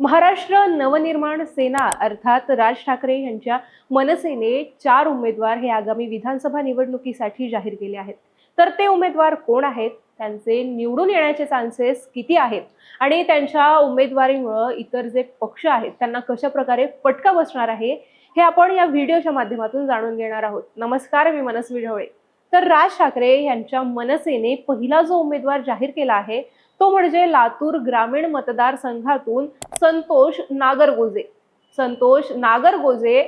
महाराष्ट्र नवनिर्माण सेना अर्थात राज ठाकरे यांच्या मनसेने चार उमेदवार हे आगामी विधानसभा निवडणुकीसाठी जाहीर केले आहेत. तर ते उमेदवार कोण आहेत? त्यांचे निवडून येण्याचे चान्सेस किती आहेत? आणि त्यांच्या उमेदवारीमुळं इतर जे पक्ष आहेत त्यांना कशा प्रकारे फटका बसणार आहे हे आपण या व्हिडिओच्या माध्यमातून जाणून घेणार आहोत. नमस्कार मी मनस्वी ढवळे. तर राज ठाकरे यांच्या मनसेने पहिला जो उमेदवार जाहीर केला आहे तो म्हणजे लातूर ग्रामीण मतदारसंघातून संतोष नागरगोजे. संतोष नागरगोजे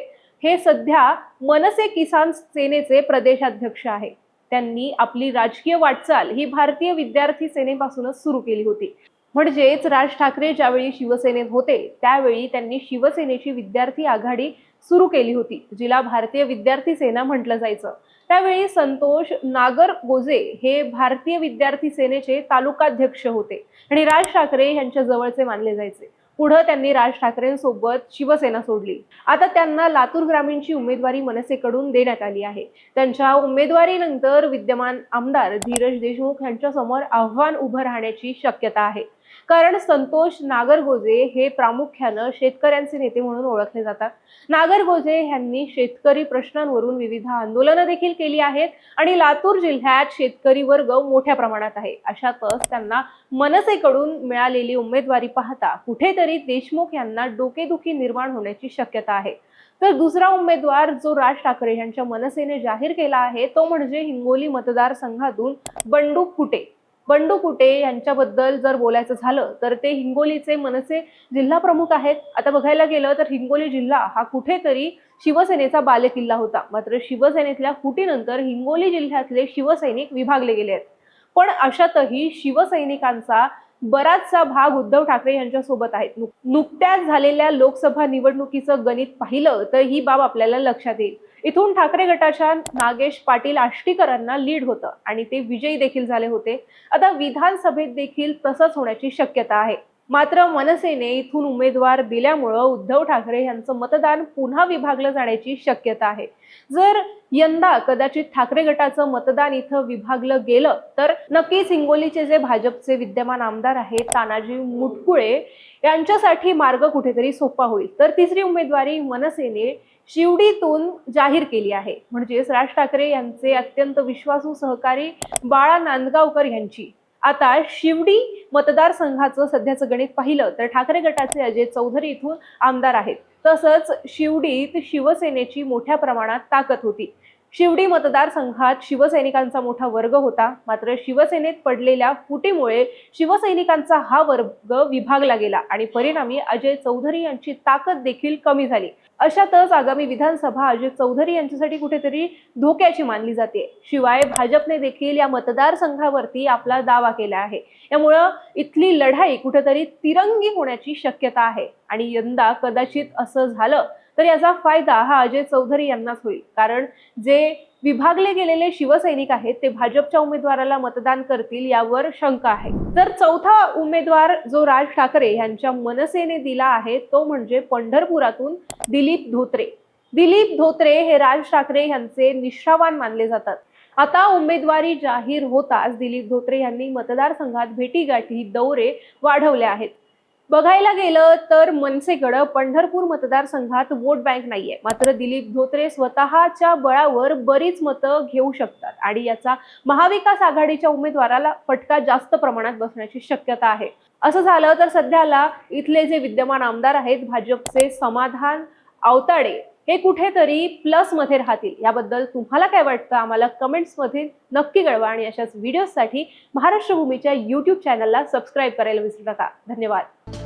हे सध्या मनसे किसान सेनेचे प्रदेशाध्यक्ष आहे त्यांनी आपली राजकीय वाटचाल ही भारतीय विद्यार्थी सेनेपासूनच सुरू केली होती. म्हणजेच राज ठाकरे ज्यावेळी शिवसेनेत होते त्यावेळी त्यांनी शिवसेनेची विद्यार्थी आघाडी सुरू केली होती जिला भारतीय विद्यार्थी सेना म्हटलं जायचं. त्यावेळी संतोष नागर गोजे हे भारतीय विद्यार्थी सेनेचे तालुकाध्यक्ष होते आणि राज ठाकरे यांच्या जवळचे मानले जायचे. पुढे त्यांनी राज ठाकरेंसोबत शिवसेना सोडली. आता त्यांना लातूर ग्रामीणची उमेदवारी मनसेकडून देण्यात आली आहे. त्यांच्या उमेदवारीनंतर विद्यमान आमदार धीरज देशमुख यांच्यासमोर आव्हान उभं राहण्याची शक्यता आहे. कारण संतोष नागरगोजे हे प्रामुख्यानं शेतकऱ्यांचे नेते म्हणून ओळखले जातात. नागरगोजे यांनी शेतकरी प्रश्नांवरून विविध आंदोलनं देखील केली आहेत आणि लातूर जिल्ह्यात शेतकरी वर्ग मोठ्या प्रमाणात आहे. अशातच त्यांना मनसेकडून मिळालेली उमेदवारी पाहता कुठेतरी देशमुख यांना डोकेदुखी निर्माण होण्याची शक्यता आहे. तर दुसरा उमेदवार जो राज ठाकरे यांच्या मनसेने जाहीर केला आहे तो म्हणजे हिंगोली मतदारसंघातून बंडू कुटे बंडू कुटे यांच्याबद्दल जर बोलायचं झालं तर ते हिंगोलीचे मनसे जिल्हा प्रमुख आहेत. आता बघायला गेलं तर हिंगोली जिल्हा हा कुठेतरी शिवसेनेचा बालेकिल्ला होता. मात्र शिवसेनेतल्या फुटीनंतर हिंगोली जिल्ह्यातले शिवसैनिक विभागले गेले आहेत. पण अशातही शिवसैनिकांचा बराचसा भाग उद्धव ठाकरे यांच्या सोबत आहेत. नुकत्याच झालेल्या लोकसभा निवडणुकीचं गणित पाहिलं तर ही बाब आपल्याला लक्षात येईल. इथून ठाकरे गटाच्या नागेश पाटील आष्टीकरांना लीड होतं आणि ते विजयी देखील झाले होते. आता विधानसभेत देखील तसंच होण्याची शक्यता आहे. मात्र मनसेने इथून उमेदवार दिल्यामुळं उद्धव ठाकरे यांचं मतदान पुन्हा विभागलं जाण्याची शक्यता आहे. जर यंदा कदाचित ठाकरे गटाचं मतदान इथं विभागलं गेलं तर नक्कीच हिंगोलीचे जे भाजपचे विद्यमान आमदार आहेत तानाजी मुटकुळे यांच्यासाठी मार्ग कुठेतरी सोपा होईल. तर तिसरी उमेदवारी मनसेने शिवडीतून जाहीर केली आहे. म्हणजेच राज ठाकरे यांचे अत्यंत विश्वासू सहकारी बाळा नांदगावकर यांची. आता शिवडी मतदारसंघाचं सध्याचं गणित पाहिलं तर ठाकरे गटाचे अजय चौधरी इथून आमदार आहेत. तसंच शिवडीत शिवसेनेची मोठ्या प्रमाणात ताकद होती. शिवडी मतदारसंघात शिवसैनिकांचा मोठा वर्ग होता. मात्र शिवसेनेत पडलेल्या फुटीमुळे शिवसैनिकांचा हा वर्ग विभागला गेला आणि परिणामी अजय चौधरी यांची ताकद देखील कमी झाली. अशातच आगामी विधानसभा अजय चौधरी यांच्यासाठी कुठेतरी धोक्याची मानली जाते. शिवाय भाजपने देखील या मतदारसंघावरती आपला दावा केला आहे. यामुळं इथली लढाई कुठेतरी तिरंगी होण्याची शक्यता आहे. आणि यंदा कदाचित असं झालं तर याचा फायदा हा अजय चौधरी यांनाच होईल. कारण जे विभागले गेलेले शिवसैनिक आहेत ते भाजपच्या उमेदवाराला मतदान करतील यावर शंका आहे. तर चौथा उमेदवार जो राज ठाकरे यांच्या मनसेने दिला आहे तो म्हणजे पंढरपुरातून दिलीप धोत्रे. दिलीप धोत्रे हे राज ठाकरे यांचे निष्ठावान मानले जातात. आता उमेदवारी जाहीर होताच दिलीप धोत्रे यांनी मतदारसंघात भेटीगाठी दौरे वाढवले आहेत. बघायला गेलं तर मनसेकडं पंढरपूर मतदारसंघात वोट बँक नाहीये. मात्र दिलीप धोत्रे स्वतःच्या बळावर बरीच मतं घेऊ शकतात आणि याचा महाविकास आघाडीच्या उमेदवाराला फटका जास्त प्रमाणात बसण्याची शक्यता आहे. असं झालं तर सध्याला इथले जे विद्यमान आमदार आहेत भाजपचे समाधान आवताडे हे कुठेतरी प्लसमध्ये राहतील. याबद्दल तुम्हाला काय वाटतं? आम्हाला कमेंट्समध्ये नक्की कळवा आणि अशाच व्हिडिओसाठी महाराष्ट्र भूमीच्या युट्यूब चॅनलला सबस्क्राईब करायला विसरू नका. धन्यवाद.